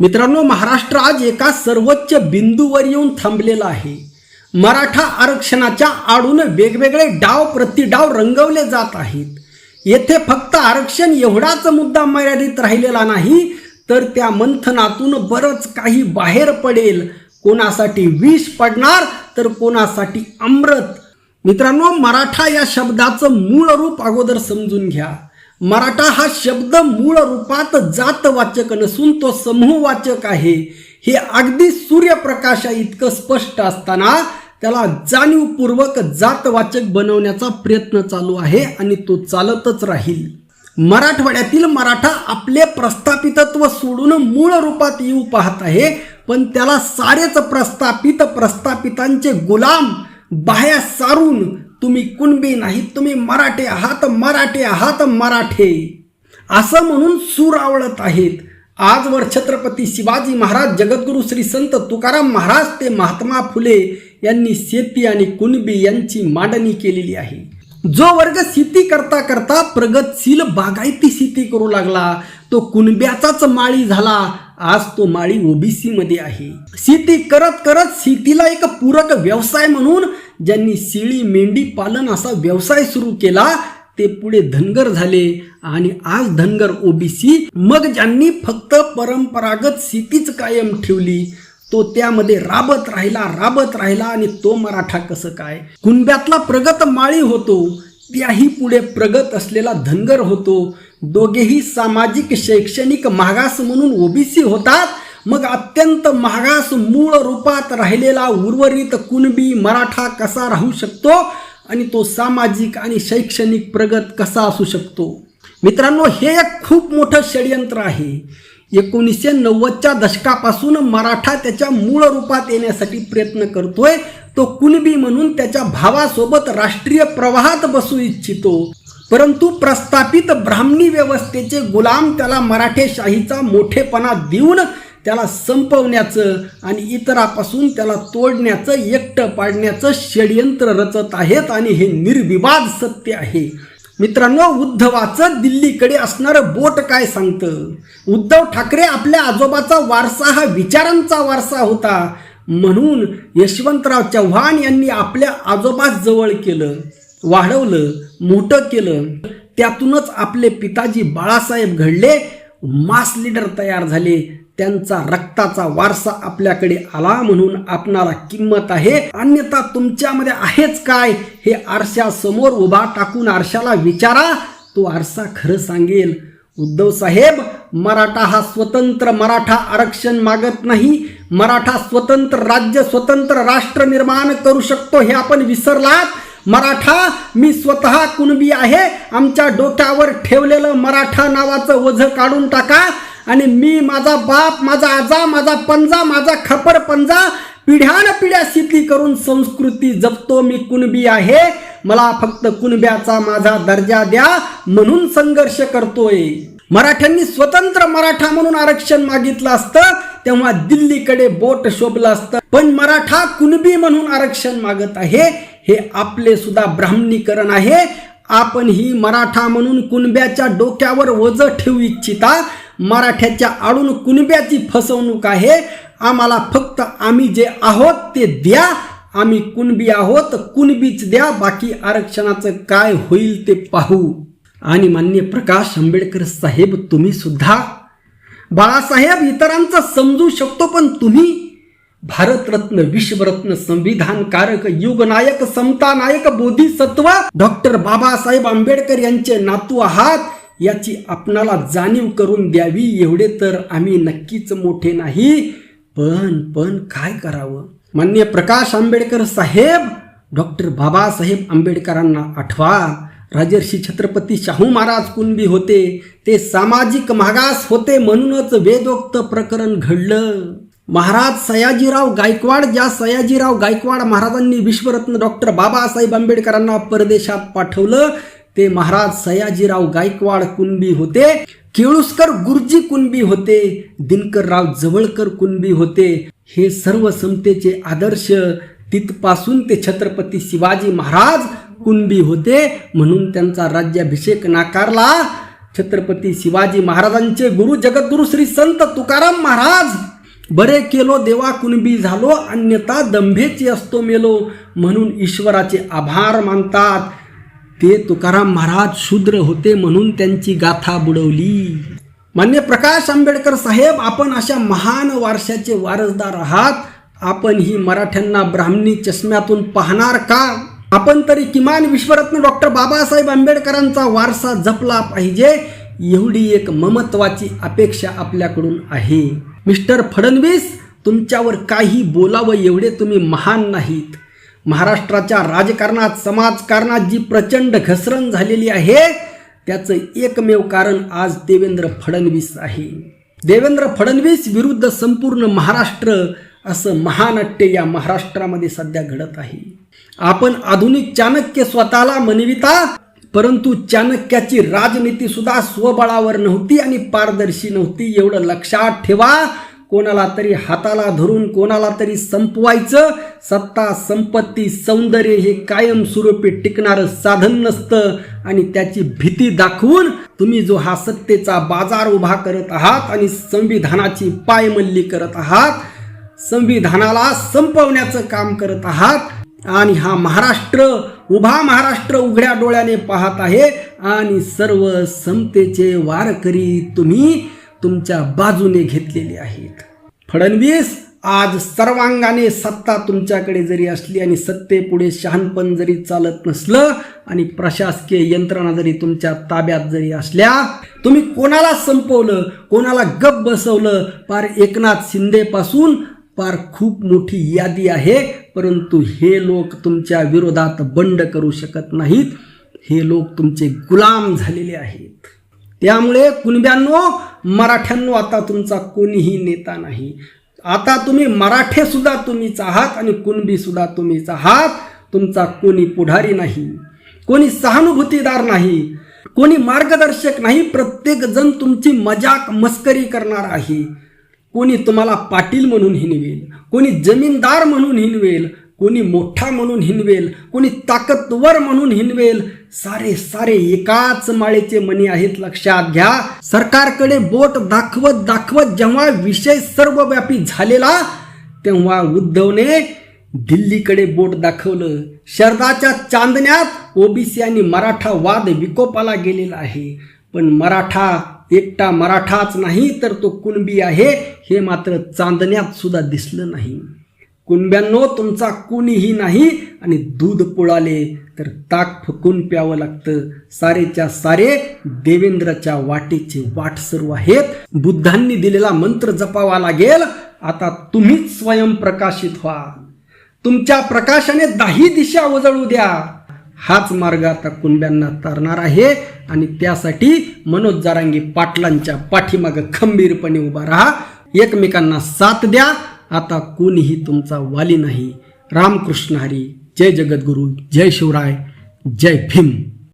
मित्रांनो महाराष्ट्र आज एका सर्वोच्च बिंदूवर येऊन थांबलेला आहे. मराठा आरक्षणाच्या आडून वेगवेगळे डाव प्रतिडाव रंगवले जात आहेत. येथे फक्त आरक्षण एवढाच मुद्दा मर्यादित राहिलेला नाही तर त्या मंथनातून बरंच काही बाहेर पडेल. कोणासाठी विष पडणार तर कोणासाठी अमृत? मित्रांनो मराठा या शब्दाचं मूळ रूप अगोदर समजून घ्या. मराठा हा शब्द मूळ रूपात जातवाचक नसून तो समूहवाचक आहे. हे अगदी सूर्यप्रकाशा इतकं स्पष्ट असताना त्याला जाणीवपूर्वक जातवाचक बनवण्याचा प्रयत्न चालू आहे आणि तो चालतच राहील. मराठवाड्यातील मराठा आपले प्रस्थापितत्व सोडून मूळ रूपात येऊ पाहत आहे पण त्याला सारेच प्रस्थापित प्रस्थापितांचे गुलाम बाह्या सारून तुम्ही कुणबी नाही तुम्ही मराठे आहात मराठे आहात मराठे. असं म्हणून सूर आवळत आहेत. आजवर छत्रपती शिवाजी महाराज जगद्गुरू श्री संत तुकाराम महाराज ते महात्मा फुले यांनी शेती आणि कुणबी यांची मांडणी केलेली आहे. जो वर्ग शेती करता करता प्रगतशील बागायती शेती करू लागला तो कुणब्याचाच माळी झाला. आज तो माळी ओबीसी मध्ये आहे. शेती करत करत शेतीला एक पूरक व्यवसाय म्हणून ज्यांनी शेळी मेंढी पालन असा व्यवसाय सुरू केला ते पुढे धनगर झाले. आणि आज धनगर ओबीसी मग ज्यांनी फक्त परंपरागत शेतीच कायम ठेवली तो त्यामध्ये राबत राहिला राबत राहिला आणि तो मराठा कसं काय? कुणब्यातला प्रगत माळी होतो त्याही पुढे प्रगत असलेला धनगर होतो. दोघेही सामाजिक शैक्षणिक मागास म्हणून ओबीसी होतात मग अत्यंत महागास मूळ रूपात राहिलेला उर्वरित कुणबी मराठा कसा राहू शकतो? आणि तो सामाजिक आणि शैक्षणिक प्रगत कसा असू शकतो? मित्रांनो हे एक खूप मोठं षडयंत्र आहे. एकोणीसशे नव्वदच्या दशकापासून मराठा त्याच्या मूळ रूपात येण्यासाठी प्रयत्न करतोय. तो कुणबी म्हणून त्याच्या भावासोबत राष्ट्रीय प्रवाहात बसू इच्छितो. परंतु प्रस्थापित ब्राह्मणी व्यवस्थेचे गुलाम त्याला मराठेशाहीचा मोठेपणा देऊन त्याला संपवण्याचं आणि इतरापासून त्याला तोडण्याचं एकटं पाडण्याचं षडयंत्र रचत आहेत आणि हे निर्विवाद सत्य आहे. मित्रांनो उद्धवाचं दिल्लीकडे असणारं बोट काय सांगतं? उद्धव ठाकरे आपल्या आजोबाचा वारसा हा विचारांचा वारसा होता. म्हणून यशवंतराव चव्हाण यांनी आपल्या आजोबास जवळ केलं वाढवलं मोठं केलं. त्यातूनच आपले पिताजी बाळासाहेब घडले मास लीडर तयार झाले. त्यांचा रक्ताचा वारसा आपल्याकडे आला म्हणून आपणाला किंमत आहे. अन्यथा तुमच्यामध्ये आहेच काय? हे आरशा समोर उभा टाकून आरशाला विचारा. तो आरसा खरं सांगेल. उद्धव साहेब मराठा हा स्वतंत्र मराठा आरक्षण मागत नाही. मराठा स्वतंत्र राज्य स्वतंत्र राष्ट्र निर्माण करू शकतो हे आपण विसरलात. मराठा मी स्वतः कुणबी आहे. आमच्या डोक्यावर ठेवलेलं मराठा नावाचं ओझं काढून टाका. आणि मी माझा बाप माझा आजा माझा पंजा माझा खपर पंजा पिढ्यान पिढ्या शेती करून संस्कृती जपतो मी कुणबी आहे. मला फक्त कुणब्याचा माझा दर्जा द्या म्हणून संघर्ष करतोय. मराठ्यांनी स्वतंत्र मराठा म्हणून आरक्षण मागितलं असतं तेव्हा दिल्लीकडे बोट शोभलं असतं. पण मराठा कुणबी म्हणून आरक्षण मागत आहे हे आपले सुद्धा ब्राह्मणीकरण आहे. आपण ही मराठा म्हणून कुणब्याच्या डोक्यावर ओझं ठेवू इच्छिता मराठ्याच्या आडून कुणब्याची फसवणूक आहे? आम्हाला फक्त आम्ही जे आहोत ते द्या. आम्ही कुणबी आहोत कुणबीच द्या. बाकी आरक्षणाचं काय होईल ते पाहू. आणि मान्य प्रकाश आंबेडकर साहेब तुम्ही सुद्धा. बाळासाहेब इतरांचं समजू शकतो पण तुम्ही? भारतरत्न विश्वरत्न संविधानकारक युगनायक समता नायक बोधिसत्व. डॉक्टर बाबासाहेब आंबेडकर यांचे नातू आहात. याची आपणाला जाणीव करून द्यावी एवढे तर आम्ही नक्कीच मोठे नाही. पण पण काय करावं? मान्य प्रकाश आंबेडकर साहेब डॉक्टर बाबासाहेब आंबेडकरांना आठवा. राजर्षी छत्रपती शाहू महाराज कुणबी होते ते सामाजिक मागास होते म्हणूनच वेदोक्त प्रकरण घडलं. महाराज सयाजीराव गायकवाड ज्या सयाजीराव गायकवाड महाराजांनी विश्वरत्न डॉक्टर बाबासाहेब आंबेडकरांना परदेशात पाठवलं ते महाराज सयाजीराव गायकवाड कुणबी होते केळुसकर गुरुजी कुणबी होते दिनकरराव जवळकर कुणबी होते. हे सर्व समतेचे आदर्श तिथपासून ते छत्रपती शिवाजी महाराज कुणबी होते म्हणून त्यांचा राज्याभिषेक नाकारला. छत्रपती शिवाजी महाराजांचे गुरु जगद्गुरु श्री संत तुकाराम महाराज. बरे केलो देवा कुणबी झालो अन्यथा दंभेची असतो मेलो म्हणून ईश्वराचे आभार मानतात. ते तुकाराम महाराज शूद्र होते म्हणून त्यांची गाथा बुडवली. मान्य प्रकाश आंबेडकर साहेब आपण अशा महान वारशाचे वारसदार आहात. आपण ही मराठ्यांना ब्राह्मणी चष्म्यातून पाहणार का? आपण तरी किमान विश्वरत्न डॉक्टर बाबासाहेब आंबेडकरांचा वारसा जपला पाहिजे एवढी एक ममत्वाची अपेक्षा आपल्याकडून आहे. मिस्टर फडणवीस तुमच्यावर काही बोलावं एवढे तुम्ही महान नाहीत. महाराष्ट्राच्या राजकारणात समाजकारणात जी प्रचंड घसरण झालेली आहे त्याचं एकमेव कारण आज देवेंद्र फडणवीस आहे. देवेंद्र फडणवीस विरुद्ध संपूर्ण महाराष्ट्र असं महानाट्य या महाराष्ट्रामध्ये सध्या घडत आहे. आपण आधुनिक चाणक्य स्वतःला मनविता परंतु चाणक्याची राजनीती सुद्धा स्वबळावर नव्हती आणि पारदर्शी नव्हती एवढं लक्षात ठेवा. कोणाला तरी हाताला धरून कोणाला तरी संपवायचं सत्ता संपत्ती सौंदर्य हे कायमस्वरूपी टिकणारं साधन नसतं आणि त्याची भीती दाखवून तुम्ही जो हा सत्तेचा बाजार उभा करत आहात आणि संविधानाची पायमल्ली करत आहात संविधानाला संपवण्याचं काम करत आहात आणि हा महाराष्ट्र उभा महाराष्ट्र उघड्या डोळ्याने पाहत आहे आणि सर्व समतेचे वारकरी तुम्ही तुमच्या बाजूने घेतलेले आहेत. फडणवीस आज सर्वांगाने सत्ता तुमच्याकडे जरी असली आणि सत्तेपुढे शहाणपण जरी चालत नसलं आणि प्रशासकीय यंत्रणा जरी तुमच्या ताब्यात जरी असल्या तुम्ही कोणाला संपवलं कोणाला गप बसवलं? पार एकनाथ शिंदेपासून पार खूप मोठी यादी आहे परंतु हे लोक तुमच्या विरोधात बंड करू शकत नाहीत. हे लोक तुमचे गुलाम झालेले आहेत. त्यामुळे कुणब्यांनो मराठ्यांनो आता तुमचा कोणीही नेता नाही. आता तुम्ही मराठेसुद्धा तुम्हीच आहात आणि कुणबीसुद्धा तुम्हीच आहात. तुमचा कोणी पुढारी नाही कोणी सहानुभूतीदार नाही कोणी मार्गदर्शक नाही. प्रत्येकजण तुमची मजाक मस्करी करणार आहे. कोणी तुम्हाला पाटील म्हणून हिनवेल कोणी जमीनदार म्हणून हिनवेल कोणी मोठा म्हणून हिनवेल कोणी ताकदवर म्हणून हिनवेल. सारे सारे एकाच माळेचे मणी आहेत लक्षात घ्या. सरकारकडे बोट दाखवत दाखवत जेव्हा विषय सर्वव्यापी झालेला तेव्हा उद्धवने दिल्लीकडे बोट दाखवलं. शरदाच्या चांदण्यात ओबीसी आणि मराठा वाद विकोपाला गेलेला आहे. पण मराठा एकटा मराठाच नाही तर तो कुणबी आहे हे मात्र चांदण्यात सुद्धा दिसलं नाही. कुणब्यांनो तुमचा कुणीही नाही आणि दूध पोळाले तर ताक फुकून प्यावं लागतं. सारेच्या सारे देवेंद्रच्या वाटेचे वाट सर्व आहेत. बुद्धांनी दिलेला मंत्र जपावा लागेल. आता तुम्हीच स्वयंप्रकाशित व्हा. तुमच्या प्रकाशाने दाही दिशा उजळू द्या. हाच मार्ग आता कुणब्यांना तरणार आहे आणि त्यासाठी मनोज जारांगी पाटलांच्या पाठीमागं खंबीरपणे उभा राहा. एकमेकांना साथ द्या. आता कोणीही तुमचा वाली नाही. रामकृष्ण हरी. जय जगद्गुरु. जय शिवराय. जय भीम.